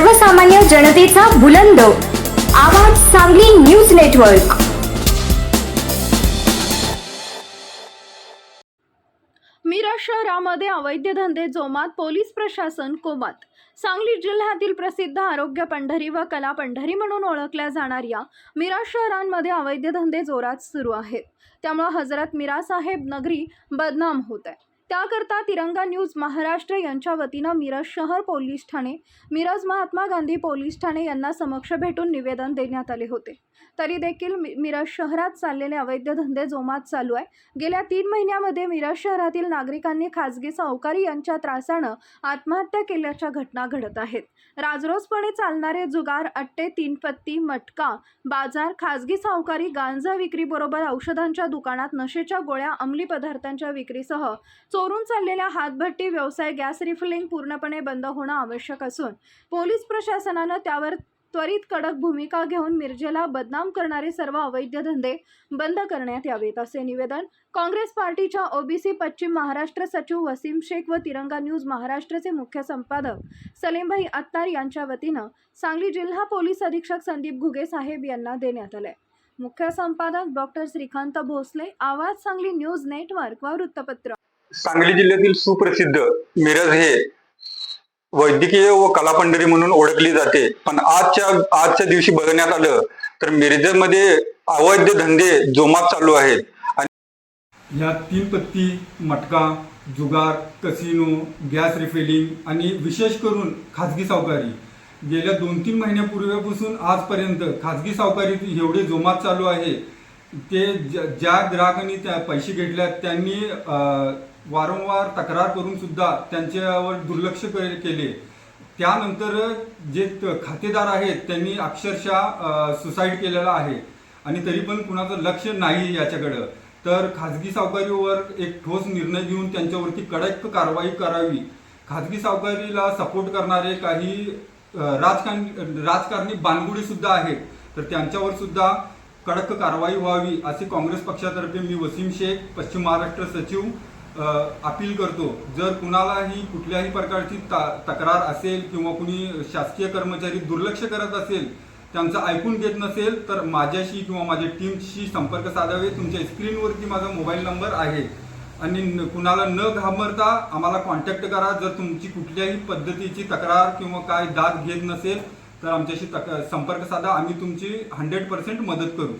सर्वसामान्य जनतेचा बुलंद. आवाज सांगली न्यूज नेटवर्क. मिरज शहरामध्ये अवैध धंदे जोमात पोलीस प्रशासन कोमात. सांगली जिल्ह्यातील प्रसिद्ध आरोग्य पंढरी व कला पंढरी म्हणून ओळखल्या जाणाऱ्या मिराज शहरांमध्ये अवैध धंदे जोरात सुरू आहेत. त्यामुळे हजरत मिरा साहेब नगरी बदनाम होत आहे त्याकरता तिरंगा न्यूज महाराष्ट्र यांच्या वतीनं मिरज शहर पोलीस ठाणे मिरज महात्मा गांधी पोलीस ठाणे यांना समक्ष भेटून निवेदन देण्यात आले होते. तरी देखील मि- मिरज शहरात चाललेले अवैध धंदे जोमात चालू आहे. गेल्या तीन महिन्यामध्ये मिरज शहरातील नागरिकांनी खासगी सावकारी यांच्या त्रासानं आत्महत्या केल्याच्या घटना घडत आहेत. राजरोजपणे चालणारे जुगार अट्टे तीनपत्ती मटका बाजार खासगी सावकारी गांजा विक्रीबरोबर औषधांच्या दुकानात नशेच्या गोळ्या अंमली पदार्थांच्या विक्रीसह चोरून चाललेल्या हातभट्टी व्यवसाय गॅस रिफिलिंग पूर्णपणे बंद होणं आवश्यक असून पोलीस प्रशासनानं त्यावर त्वरित कडक भूमिका घेऊन मिरजेला बदनाम करणारे सर्व अवैध धंदे बंद करण्यात यावेत असे निवेदन काँग्रेस पार्टीच्या ओबीसी पश्चिम महाराष्ट्र सचिव वसीम शेख व तिरंगा न्यूज महाराष्ट्रचे मुख्य संपादक सलीमभाई अत्तार यांच्या वतीनं सांगली जिल्हा पोलीस अधीक्षक संदीप घुगे साहेब यांना देण्यात आले मुख्य संपादक डॉक्टर श्रीकांत भोसले आवाज सांगली न्यूज नेटवर्क व वृत्तपत्र. सांगली जिल्ह्यातील सुप्रसिद्ध मिरज हे वैद्यकीय व कलापंढरी म्हणून ओळखली जाते. पण आजच्या आजच्या दिवशी बघण्यात आलं तर मिरजमध्ये अवैध धंदे जोमात चालू आहेत. आणि या तीन पत्ती मटका जुगार कसिनो गॅस रिफिलिंग आणि विशेष करून खाजगी सावकारी. गेल्या दोन तीन महिन्यापूर्वीपासून आजपर्यंत खाजगी सावकारी एवढे जोमात चालू आहे. ते ज्या ग्राहकांनी त्या पैसे घेतल्यात त्यांनी वारंवार तक्रार करून सुद्धा त्यांच्यावर दुर्लक्ष के- केले. त्यानंतर जे खातेदार आहेत त्यांनी अक्षरशः सुसाईड केलेला आहे. आणि तरी पण कुणाचं लक्ष नाही याच्याकडं. तर खाजगी सावकारीवर एक ठोस निर्णय घेऊन त्यांच्यावरती कडक कारवाई करावी. खाजगी सावकारीला सपोर्ट करणारे काही राजकारणी राजकारण राजकारणी बानगुडी सुद्धा आहेत. तर त्यांच्यावर सुद्धा कडक कारवाई व्हावी असे काँग्रेस पक्षातर्फे मी वसीम शेख पश्चिम महाराष्ट्र सचिव अपील करतो. जर कुणालाही कुठल्याही प्रकारची ता- तक्रार असेल किंवा कुणी शासकीय कर्मचारी दुर्लक्ष करत असेल त्यांचं ऐकून घेत नसेल तर माझ्याशी किंवा माझ्या टीमशी संपर्क साधावे. तुमच्या स्क्रीनवरती माझा मोबाईल नंबर आहे. आणि न- कुणाला न घाबरता आम्हाला कॉन्टॅक्ट करा. जर तुमची कुठल्याही पद्धतीची तक्रार किंवा काय दाद घेत नसेल तर आमच्याशी तक संपर्क साधा आम्ही तुमची हंड्रेड पर्सेंट मदत करू.